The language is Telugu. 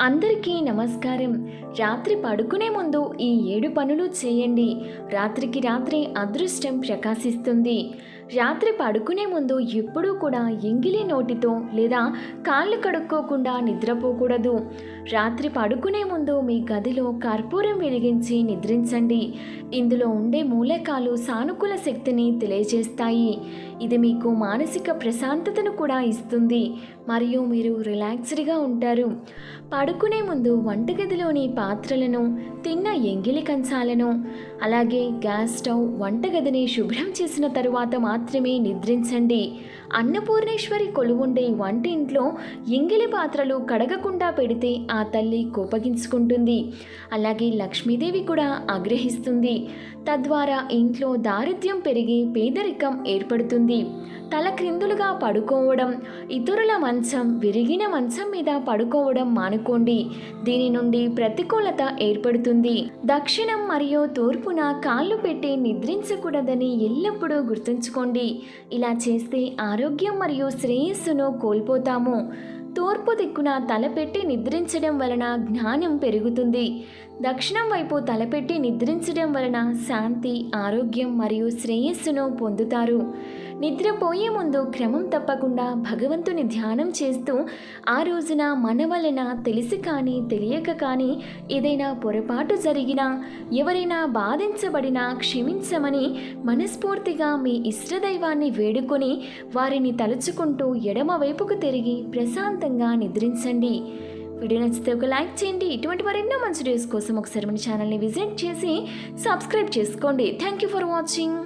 అందరికీ నమస్కారం. రాత్రి పడుకునే ముందు ఈ ఏడు పనులు చేయండి. రాత్రికి రాత్రి అదృష్టం ప్రకాశిస్తుంది. రాత్రి పడుకునే ముందు ఎప్పుడూ కూడా ఎంగిలి నోటితో లేదా కాళ్ళు కడుక్కోకుండా నిద్రపోకూడదు. రాత్రి పడుకునే ముందు మీ గదిలో కర్పూరం వెలిగించి నిద్రించండి. ఇందులో ఉండే మూలకాలు సానుకూల శక్తిని తెలియజేస్తాయి. ఇది మీకు మానసిక ప్రశాంతతను కూడా ఇస్తుంది. మరియు మీరు రిలాక్స్డ్గా ఉంటారు. పడుకునే ముందు వంటగదిలోని పాత్రలను తిన్న ఎంగిలి కంచాలను అలాగే గ్యాస్ స్టవ్ వంటగదిని శుభ్రం చేసిన తరువాత మాత్రం మాత్రమే నిద్రించండి. అన్నపూర్ణేశ్వరి కొలువుండే వంటింట్లో ఎంగిలి పాత్రలు కడగకుండా పెడితే ఆ తల్లి కోపగించుకుంటుంది. అలాగే లక్ష్మీదేవి కూడా ఆగ్రహిస్తుంది. తద్వారా ఇంట్లో దారిద్ర్యం పెరిగి పేదరికం ఏర్పడుతుంది. తల క్రిందులుగా పడుకోవడం ఇతరుల మంచం విరిగిన మంచం మీద పడుకోవడం మానుకోండి. దీని నుండి ప్రతికూలత ఏర్పడుతుంది. దక్షిణం మరియు తూర్పున కాళ్ళు పెట్టి నిద్రించకూడదని ఎల్లప్పుడూ గుర్తుంచుకోండి. ఇలా చేస్తే ఆరోగ్యం మరియు శ్రేయస్సును కోల్పోతాము. తూర్పు దిక్కున తలపెట్టి నిద్రించడం వలన జ్ఞానం పెరుగుతుంది. దక్షిణం వైపు తలపెట్టి నిద్రించడం వలన శాంతి ఆరోగ్యం మరియు శ్రేయస్సును పొందుతారు. నిద్రపోయే ముందు క్రమం తప్పకుండా భగవంతుని ధ్యానం చేస్తూ ఆ రోజున మన వలన తెలిసి కానీ తెలియక కానీ ఏదైనా పొరపాటు జరిగినా ఎవరైనా బాధించబడినా క్షమించమని మనస్ఫూర్తిగా మీ ఇష్టదైవాన్ని వేడుకొని వారిని తలుచుకుంటూ ఎడమవైపుకు తిరిగి ప్రశాంతంగా నిద్రించండి. వీడియో నచ్చితే ఒక లైక్ చేయండి. ఇటువంటి మరెన్నో మంచి డేస్ కోసం ఒకసారి మన ఛానల్ని విజిట్ చేసి సబ్స్క్రైబ్ చేసుకోండి. Thank you for watching